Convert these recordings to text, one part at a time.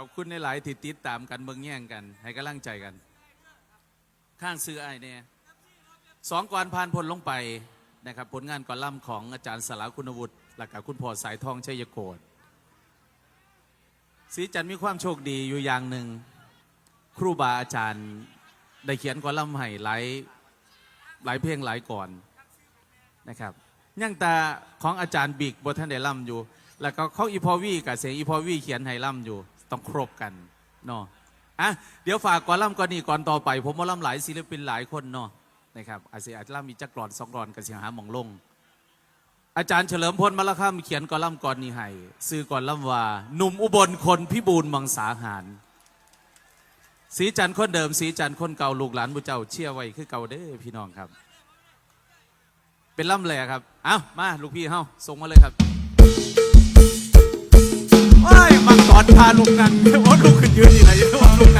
อบคุณในหลายที่ติดตามกันเบิ่งแย่งกัน ให้กำลังใจกัน ข้างซื้อไอ้เนี่ยสองก่อนผ่านพ้นลงไปนะครับผลงานก่อนล่ำของอาจารย์สลาคุณวุฒิและกับคุณพ่อสายทองชัยโกศสีจันทร์มีความโชคดีอยู่อย่างหนึ่ง ครูบาอาจารย์ได้เขียนก่อนล่ำให้หลายหลายเพลงหลายก่อนนะครับยังต่ของอาจารย์บิกบทท่านได้ล่ำอยู่ แล้วก็ขออีพอวีกับเสียงอีพอวีเขียนให้ล่ำอยู่ ต้องครบกันเนาะอะเดี๋ยวฝากก่อนล่ำก่อนนี่ก่อนต่อไป ผมว่าล่ำหลายศิลปินหลายคนเนาะนะครับอาจจะอาจจะล่ำมีจักรอนสองกรอนกับเสียงหามองลง อาจารย์เฉลิมพลมลค่ำเขียนก่อนล่ำก่อนนี่ให้ซื้อก่อนล่ำว่าหนุ่มอุบลคนพิบูลมังสาหารสีจันทร์คนเดิมสีจันทร์คนเก่าลูกหลานบุเจ้าเชี่ยไว้คือเก่าเด้อพี่น้องครับ เป็นล่ำแหล่ครับ เอ้ามาลูกพี่เฮ้าส่งมาเลยครับายมังกรพาลูกนังโอ้ลูกขึ้นยืนนี่นะยังว่าลงนังาน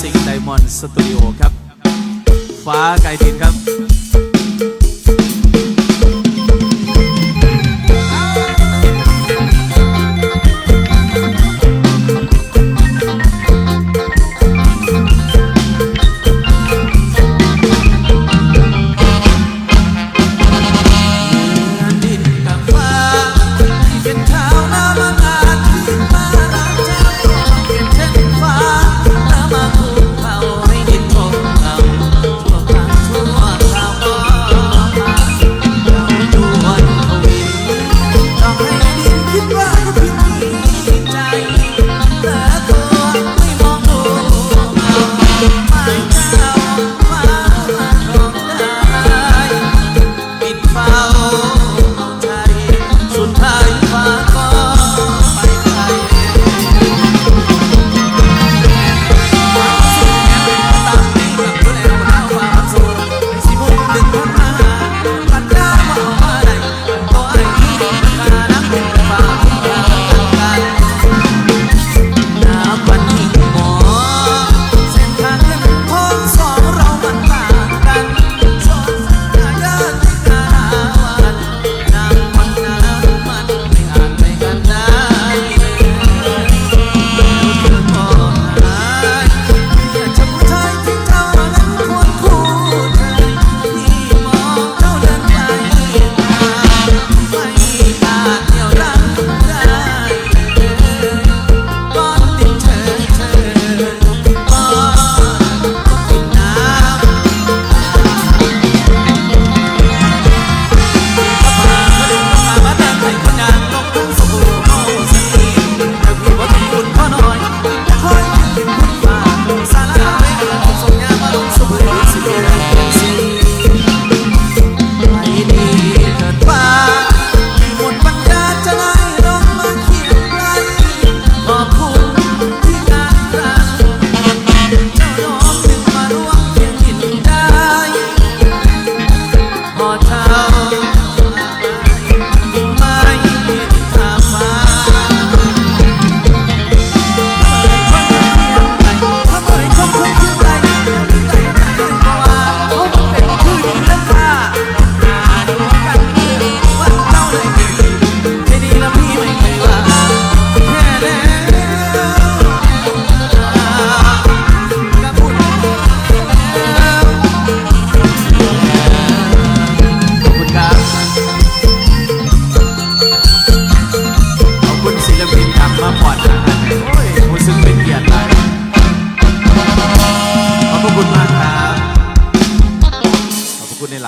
สิกไดมอนด์สตูดิโอครับ ฟ้าไก่ดินครับ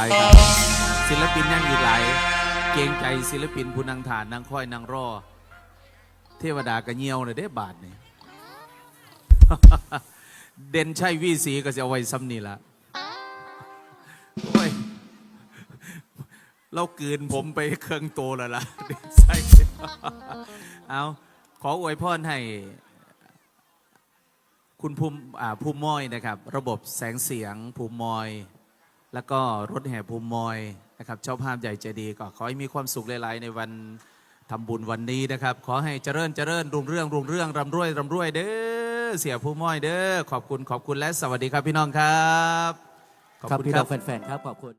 ายครับ ศิลปินยังอีกหลาย เกรงใจศิลปินผู้นางฐานนางค่อยนางรอ เทวดากระเงียวเลยได้บาทนี่เด่นใช่วีสีก็จะเอาไว้ซ้ำนี่ละโอ้ยเรากืนผมไปเครื่องโตแล้วล่ะเด่นใช่เอาขออวยพรให้คุณภูมิอ่าภูมิมอยนะครับ ระบบแสงเสียงภูมิมอย แล้วก็รถแห่ภูมิมอยนะครับเจ้าภาพใหญ่ใจดีก็ขอให้มีความสุขหลาย ๆ ในวันทำบุญวันนี้นะครับ ขอให้เจริญเจริญรุ่งเรื่องรุ่งเรื่องร่ำรวยร่ำรวยเด้อเสียภูมิมอยเด้อขอบคุณขอบคุณและสวัสดีครับพี่น้องครับ ขอบคุณพี่คน้รัอบงแฟนๆครับขอบคุณ